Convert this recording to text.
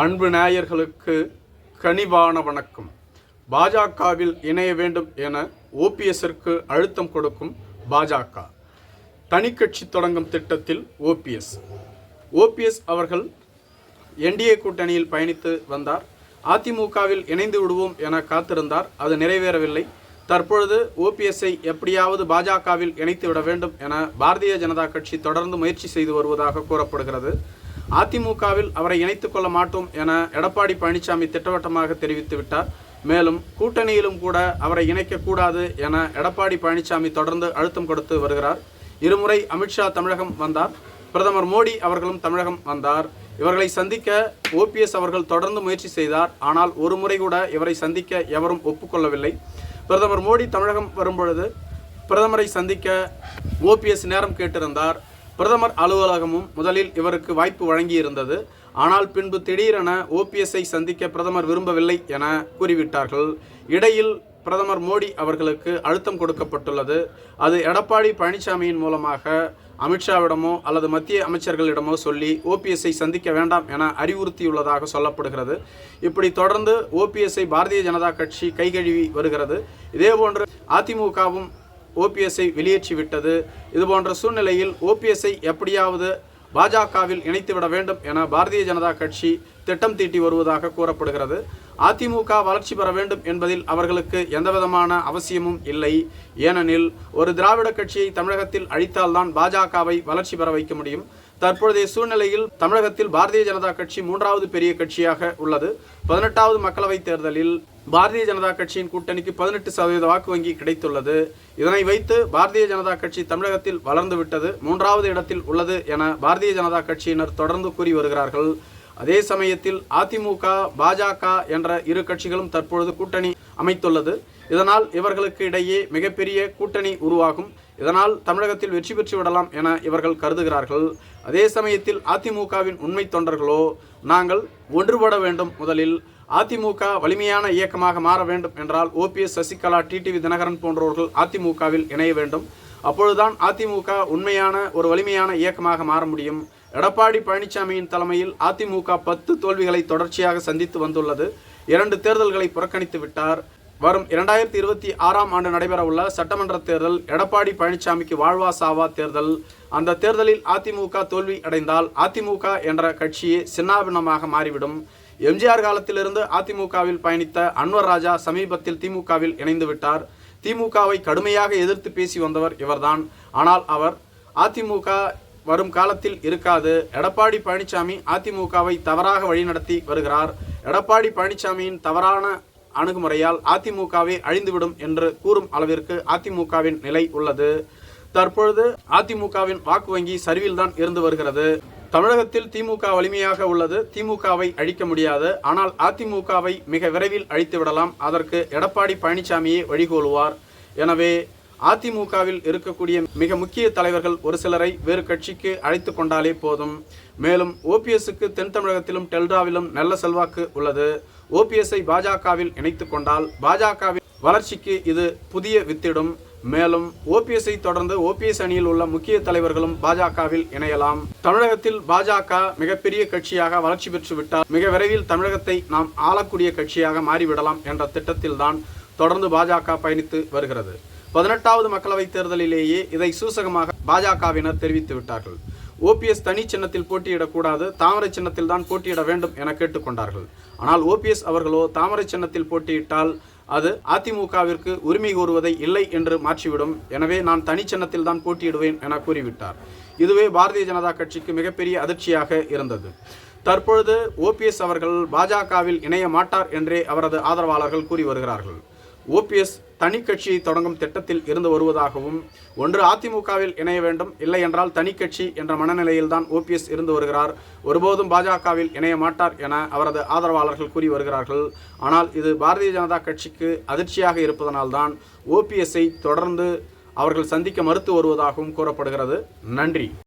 அன்பு நேயர்களுக்கு கனிவான வணக்கம். பாஜகவில் இணைய வேண்டும் என ஓபிஎஸ்ஸிற்கு அழுத்தம் கொடுக்கும் பாஜக. தனி கட்சி தொடங்கும் திட்டத்தில் ஓபிஎஸ் ஓபிஎஸ் அவர்கள் என்டிஏ கூட்டணியில் பயணித்து வந்தார். அதிமுகவில் இணைந்து விடுவோம் என காத்திருந்தார். அது நிறைவேறவில்லை. தற்பொழுது ஓபிஎஸ்ஐ எப்படியாவது பாஜகவில் இணைத்து விட வேண்டும் என பாரதிய ஜனதா கட்சி தொடர்ந்து முயற்சி செய்து வருவதாக கூறப்படுகிறது. அதிமுகவில் அவரை இணைத்துக் கொள்ள மாட்டோம் என எடப்பாடி பழனிசாமி திட்டவட்டமாக தெரிவித்து விட்டார். மேலும் கூட்டணியிலும் கூட அவரை இணைக்கக்கூடாது என எடப்பாடி பழனிசாமி தொடர்ந்து அழுத்தம் கொடுத்து வருகிறார். இருமுறை அமித்ஷா தமிழகம் வந்தார். பிரதமர் மோடி அவர்களும் தமிழகம் வந்தார். இவர்களை சந்திக்க ஓபிஎஸ் அவர்கள் தொடர்ந்து முயற்சி செய்தார். ஆனால் ஒரு முறை கூட இவரை சந்திக்க எவரும் ஒப்புக்கொள்ளவில்லை. பிரதமர் மோடி தமிழகம் வரும்பொழுது பிரதமரை சந்திக்க ஓபிஎஸ் நேரம் கேட்டிருந்தார். பிரதமர் அலுவலகமும் முதலில் இவருக்கு வாய்ப்பு வழங்கியிருந்தது. ஆனால் பின்பு திடீரென ஓபிஎஸ்ஐ சந்திக்க பிரதமர் விரும்பவில்லை என கூறிவிட்டார்கள். இடையில் பிரதமர் மோடி அவர்களுக்கு அழுத்தம் கொடுக்கப்பட்டுள்ளது. அது எடப்பாடி பழனிசாமியின் மூலமாக அமித்ஷாவிடமோ அல்லது மத்திய அமைச்சர்களிடமோ சொல்லி ஓபிஎஸ்ஐ சந்திக்க வேண்டாம் என அறிவுறுத்தியுள்ளதாக சொல்லப்படுகிறது. இப்படி தொடர்ந்து ஓபிஎஸ்ஐ பாரதிய ஜனதா கட்சி கைகழுவி வருகிறது. இதேபோன்று அதிமுகவும் ஓபிஎஸ்ஐ வெளியேற்றிவிட்டது. இதுபோன்ற சூழ்நிலையில் ஓபிஎஸ்ஐ எப்படியாவது பாஜகவில் இணைத்துவிட வேண்டும் என பாரதிய ஜனதா கட்சி திட்டம் தீட்டி வருவதாக கூறப்படுகிறது. அதிமுக வளர்ச்சி பெற வேண்டும் என்பதில் அவர்களுக்கு எந்தவிதமான அவசியமும் இல்லை. ஏனெனில் ஒரு திராவிட கட்சியை தமிழகத்தில் அழித்தால்தான் பாஜகவை வளர்ச்சி பெற வைக்க முடியும். தற்பொழுதைய சூழ்நிலையில் தமிழகத்தில் பாரதிய ஜனதா கட்சி மூன்றாவது பெரிய கட்சியாக உள்ளது. பதினெட்டாவது மக்களவைத் தேர்தலில் பாரதிய ஜனதா கட்சியின் கூட்டணிக்கு பதினெட்டு சதவீத வாக்கு வங்கி கிடைத்துள்ளது. இதனை வைத்து பாரதிய ஜனதா கட்சி தமிழகத்தில் வளர்ந்து விட்டது. மூன்றாவது இடத்தில் உள்ளது என பாரதிய ஜனதா கட்சியினர் தொடர்ந்து கூறி வருகிறார்கள். அதே சமயத்தில் அதிமுக பாஜக என்ற இரு கட்சிகளும் தற்பொழுது கூட்டணி அமைத்துள்ளது. இதனால் இவர்களுக்கு இடையே மிகப்பெரிய கூட்டணி உருவாகும். இதனால் தமிழகத்தில் வெற்றி பெற்று விடலாம் என இவர்கள் கருதுகிறார்கள். அதே சமயத்தில் அதிமுகவின் உண்மை தொண்டர்களோ நாங்கள் ஒன்றுபட வேண்டும் முதலில் அதிமுக வலிமையான இயக்கமாக மாற வேண்டும் என்றால் ஓபிஎஸ் சசிகலா டிடிவி தினகரன் போன்றவர்கள் அதிமுகவில் இணைய வேண்டும். அப்பொழுதுதான் அதிமுக உண்மையான ஒரு வலிமையான இயக்கமாக மாற முடியும். எடப்பாடி பழனிசாமியின் தலைமையில் அதிமுக பத்து தோல்விகளை தொடர்ச்சியாக சந்தித்து வந்துள்ளது. இரண்டு தேர்தல்களை புறக்கணித்து விட்டார். வரும் இரண்டாயிரத்தி இருபத்தி ஆறாம் ஆண்டு நடைபெறவுள்ள சட்டமன்ற தேர்தல் எடப்பாடி பழனிசாமிக்கு வாழ்வா சாவா தேர்தல். அந்த தேர்தலில் அதிமுக தோல்வி அடைந்தால் அதிமுக என்ற கட்சியே சின்னாபின்னமாக மாறிவிடும். எம்ஜிஆர் காலத்திலிருந்து அதிமுகவில் பயணித்த அன்வர் ராஜா சமீபத்தில் திமுகவில் இணைந்து விட்டார். திமுகவை கடுமையாக எதிர்த்து பேசி வந்தவர் இவர்தான். ஆனால் அவர் அதிமுக வரும் காலத்தில் இருக்காது. எடப்பாடி பழனிசாமி அதிமுகவை தவறாக வழிநடத்தி வருகிறார். எடப்பாடி பழனிசாமியின் தவறான அணுகுமுறையால் அதிமுகவே அழிந்துவிடும் என்று கூறும் அளவிற்கு அதிமுகவின் நிலை உள்ளது. தற்பொழுது அதிமுகவின் வாக்கு வங்கி சரிவில்தான் இருந்து வருகிறது. தமிழகத்தில் திமுக வலிமையாக உள்ளது. திமுகவை அழிக்க முடியாது. ஆனால் அதிமுகவை மிக விரைவில் அழித்து விடலாம். அதற்கு எடப்பாடி பழனிசாமியே வழிகோலுவார். எனவே அதிமுகவில் இருக்கக்கூடிய மிக முக்கிய தலைவர்கள் ஒரு சிலரை வேறு கட்சிக்கு அழைத்து கொண்டாலே போதும். மேலும் ஓபிஎஸ்க்கு தென் தமிழகத்திலும் டெல்டாவிலும் நல்ல செல்வாக்கு உள்ளது. ஓபிஎஸ்ஐ பாஜகவில் இணைத்து கொண்டால் பாஜகவின் வளர்ச்சிக்கு இது புதிய வித்திடும். மேலும் ஓபிஎஸ்ஐ தொடர்ந்து ஓபிஎஸ் அணியில் உள்ள முக்கிய தலைவர்களும் பாஜகவில் இணையலாம். தமிழகத்தில் பாஜக மிகப்பெரிய கட்சியாக வளர்ச்சி பெற்றுவிட்டால் மிக விரைவில் தமிழகத்தை நாம் ஆளக்கூடிய கட்சியாக மாறிவிடலாம் என்ற திட்டத்தில்தான் தொடர்ந்து பாஜக பயணித்து வருகிறது. பதினெட்டாவது மக்களவைத் தேர்தலிலேயே இதை சூசகமாக பாஜகவினர் தெரிவித்து விட்டார்கள். ஓபிஎஸ் தனி சின்னத்தில் போட்டியிடக்கூடாது தாமரை சின்னத்தில் தான் போட்டியிட வேண்டும் என கேட்டுக்கொண்டார்கள். ஆனால் ஓபிஎஸ் அவர்களோ தாமரை சின்னத்தில் போட்டியிட்டால் அது அதிமுகவிற்கு உரிமை கோருவதை இல்லை என்று மாற்றிவிடும். எனவே நான் தனி சின்னத்தில் தான் போட்டியிடுவேன் என கூறிவிட்டார். இதுவே பாரதிய ஜனதா கட்சிக்கு மிகப்பெரிய அதிர்ச்சியாக இருந்தது. தற்பொழுது ஓபிஎஸ் அவர்கள் பாஜகவில் இணைய மாட்டார் என்றே அவரது ஆதரவாளர்கள் கூறி வருகிறார்கள். ஓபிஎஸ் தனி கட்சியை தொடங்கும் திட்டத்தில் இருந்து வருவதாகவும் ஒன்று அதிமுகவில் இணைய வேண்டும் இல்லை என்றால் தனி கட்சி என்ற மனநிலையில்தான் ஓபிஎஸ் இருந்து வருகிறார். ஒருபோதும் பாஜகவில் இணைய மாட்டார் என அவரது ஆதரவாளர்கள் கூறி வருகிறார்கள். ஆனால் இது பாரதிய ஜனதா கட்சிக்கு அதிர்ச்சியாக இருப்பதனால்தான் ஓபிஎஸ்ஐ தொடர்ந்து அவர்கள் சந்திக்க மறுத்து வருவதாகவும் கூறப்படுகிறது. நன்றி.